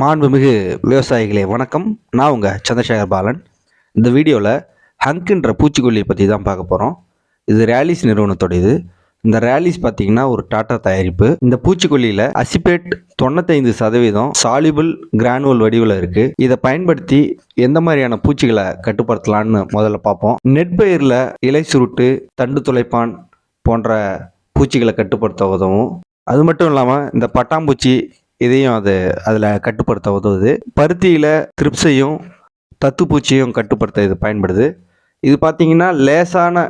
மாண்புமிகு விவசாயிகளே வணக்கம். நான் உங்கள் சந்திரசேகர் பாலன். இந்த வீடியோவில் ஹங்க்ன்ற பூச்சிக்கொல்லியை பற்றி தான் பார்க்க போகிறோம் இது ரேலிஸ் நிறுவனத்தோட இது. இந்த ரேலிஸ் பார்த்தீங்கன்னா ஒரு டாட்டா தயாரிப்பு. இந்த பூச்சிக்கொல்லியில் அசிபேட் தொண்ணூத்தைந்து சதவீதம் சாலிபிள் கிரானுவல் வடிவில் இருக்குது இதை பயன்படுத்தி எந்த மாதிரியான பூச்சிகளை கட்டுப்படுத்தலான்னு முதல்ல பார்ப்போம். நெற்பயிரில் இலை சுருட்டு தண்டு துளைப்பான் போன்ற பூச்சிகளை கட்டுப்படுத்த உதவும். அது மட்டும் இல்லாமல் இந்த பட்டாம்பூச்சி இதையும் அது அதில் கட்டுப்படுத்த உதவுது. பருத்தியில் த்ரிப்ஸையும் தத்துப்பூச்சியும் கட்டுப்படுத்த இது பயன்படுது. இது பார்த்தீங்கன்னா லேசான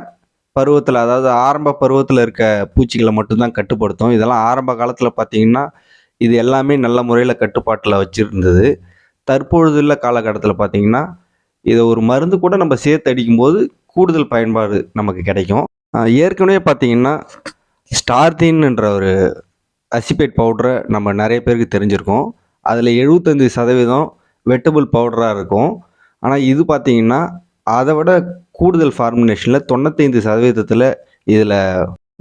பருவத்தில் அதாவது ஆரம்ப பருவத்தில் இருக்க பூச்சிகளை மட்டும்தான் கட்டுப்படுத்தும். இதெல்லாம் ஆரம்ப காலத்தில் பார்த்தீங்கன்னா இது எல்லாமே நல்ல முறையில் கட்டுப்பாட்டில் வச்சுருந்தது. தற்பொழுதுள்ள காலகட்டத்தில் பார்த்திங்கன்னா இதை ஒரு மருந்து கூட நம்ம சேர்த்து அடிக்கும்போது கூடுதல் பயன்பாடு நமக்கு கிடைக்கும். ஏற்கனவே பார்த்திங்கன்னா ஸ்டார்தின்ன்ற ஒரு அசிபேட் பவுடரை நம்ம நிறைய பேருக்கு தெரிஞ்சிருக்கோம். அதில் எழுபத்தஞ்சி சதவீதம் வெட்டபிள் பவுடராக இருக்கும். ஆனால் இது பார்த்திங்கன்னா அதை விட கூடுதல் ஃபார்முலேஷனில் தொண்ணூத்தைந்து சதவீதத்தில் இதில்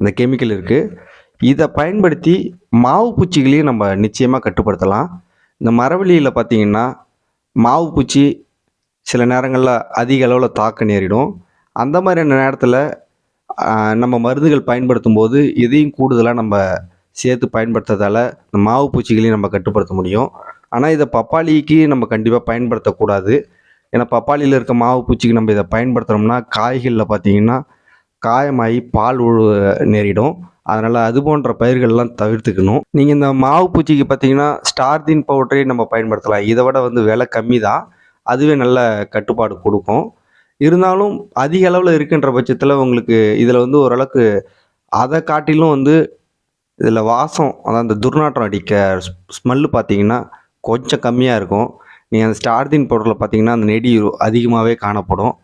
இந்த கெமிக்கல் இருக்குது இதை பயன்படுத்தி மாவு பூச்சிகளையும் நம்ம நிச்சயமாக கட்டுப்படுத்தலாம். இந்த மரவள்ளியில் பார்த்தீங்கன்னா மாவு பூச்சி சில நேரங்களில் அதிக அளவில் தாக்க நேரிடும். அந்த மாதிரியான நேரத்தில் நம்ம மருந்துகள் பயன்படுத்தும் போது இதையும் கூடுதலாக நம்ம சேர்த்து பயன்படுத்துறதால இந்த மாவு பூச்சிகளையும் நம்ம கட்டுப்படுத்த முடியும். ஆனால் இதை பப்பாளிக்கு நம்ம கண்டிப்பாக பயன்படுத்தக்கூடாது. ஏன்னா பப்பாளியில் இருக்க மாவு பூச்சிக்கு நம்ம இதை பயன்படுத்துகிறோம்னா காய்களில் பார்த்தீங்கன்னா காயமாகி பால் உழு நேரிடும். அதனால் அது போன்ற பயிர்கள்லாம் தவிர்த்துக்கணும். நீங்கள் இந்த மாவு பூச்சிக்கு பார்த்தீங்கன்னா ஸ்டார்தின் பவுடரே நம்ம பயன்படுத்தலாம். இதை விட வந்து விலை கம்மி தான். அதுவே நல்ல கட்டுப்பாடு கொடுக்கும். இருந்தாலும் அதிக அளவில் இருக்கின்ற பட்சத்தில் உங்களுக்கு இதில் வந்து ஓரளவுக்கு அதை காட்டிலும் வந்து இதில் வாசம் அதாவது அந்த துர்நாற்றம் அடிக்க ஸ்மெல்லு பார்த்தீங்கன்னா கொஞ்சம் கம்மியாக இருக்கும். நீங்கள் அந்த ஸ்டார்தின் பவுடரில் பார்த்தீங்கன்னா அந்த நெடி அதிகமாகவே காணப்படும்.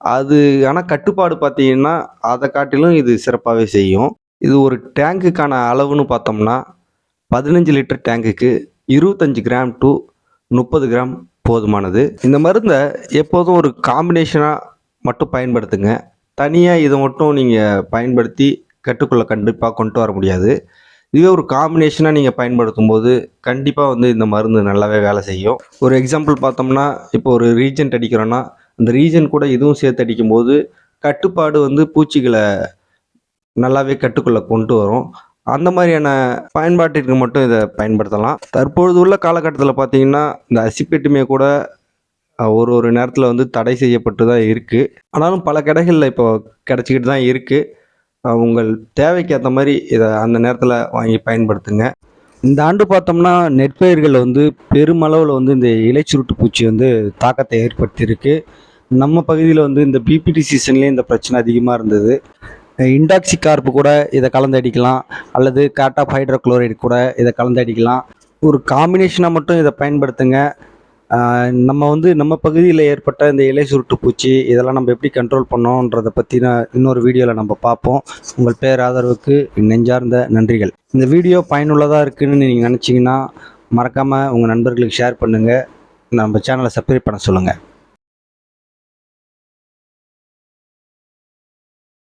அது ஆனால் கட்டுப்பாடு பார்த்தீங்கன்னா அதை காட்டிலும் இது சிறப்பாகவே செய்யும். இது ஒரு டேங்குக்கான அளவுன்னு பார்த்தோம்னா பதினஞ்சு லிட்டர் டேங்குக்கு இருபத்தஞ்சி கிராம் டு முப்பது கிராம் போதுமானது. இந்த மருந்தை எப்போதும் ஒரு காம்பினேஷனாக மட்டும் பயன்படுத்துங்க. தனியாக இதை மட்டும் நீங்கள் பயன்படுத்தி கட்டுக்குள்ளே கண்டிப்பாக கொண்டு வர முடியாது. இதுவே ஒரு காம்பினேஷனாக நீங்கள் பயன்படுத்தும் போது கண்டிப்பாக வந்து இந்த மருந்து நல்லாவே வேலை செய்யும். ஒரு எக்ஸாம்பிள் பார்த்தோம்னா இப்போ ஒரு ரீஜன்ட் அடிக்கிறோன்னா அந்த ரீஜன் கூட இதுவும் சேர்த்து அடிக்கும்போது கட்டுப்பாடு வந்து பூச்சிகளை நல்லாவே கட்டுக்குள்ளே கொண்டு வரும். அந்த மாதிரியான பயன்பாட்டிற்கு மட்டும் இதை பயன்படுத்தலாம். தற்பொழுது உள்ள காலகட்டத்தில் பார்த்தீங்கன்னா இந்த அசிப்பேட்டுமே கூட ஒரு ஒரு நேரத்தில் வந்து தடை செய்யப்பட்டு தான் இருக்குது ஆனாலும் பல கடைகளில் இப்போ கிடச்சிக்கிட்டு தான் இருக்குது உங்கள் தேவைக்கு ஏற்ற மாதிரி இதை அந்த நேரத்தில் வாங்கி பயன்படுத்துங்க. இந்த ஆண்டு பார்த்தோம்னா நெற்பயிர்கள் வந்து பெருமளவில் வந்து இந்த இலைச்சுருட்டு பூச்சி வந்து தாக்கத்தை ஏற்படுத்தியிருக்கு. நம்ம பகுதியில் வந்து இந்த பிபிடி சீசன்லேயே இந்த பிரச்சனை அதிகமாக இருந்தது. இண்டாக்சி கார்ப்பு கூட இதை கலந்து அடிக்கலாம். அல்லது காட்டாப் ஹைட்ரோக்ளோரைடு கூட இதை கலந்து அடிக்கலாம். ஒரு காம்பினேஷனாக மட்டும் இதை பயன்படுத்துங்க. நம்ம வந்து நம்ம பகுதியில் ஏற்பட்ட இந்த இலை சுருட்டு பூச்சி இதெல்லாம் நம்ம எப்படி கண்ட்ரோல் பண்ணோன்றதை பற்றின இன்னொரு வீடியோவில் நம்ம பார்ப்போம். உங்கள் பேர் ஆதரவுக்கு நெஞ்சார்ந்த நன்றிகள். இந்த வீடியோ பயனுள்ளதாக இருக்குதுன்னு நீங்கள் நினச்சிங்கன்னா மறக்காமல் உங்கள் நண்பர்களுக்கு ஷேர் பண்ணுங்கள் நம்ம சேனலை சப்ஸ்கிரைப் பண்ண சொல்லுங்கள்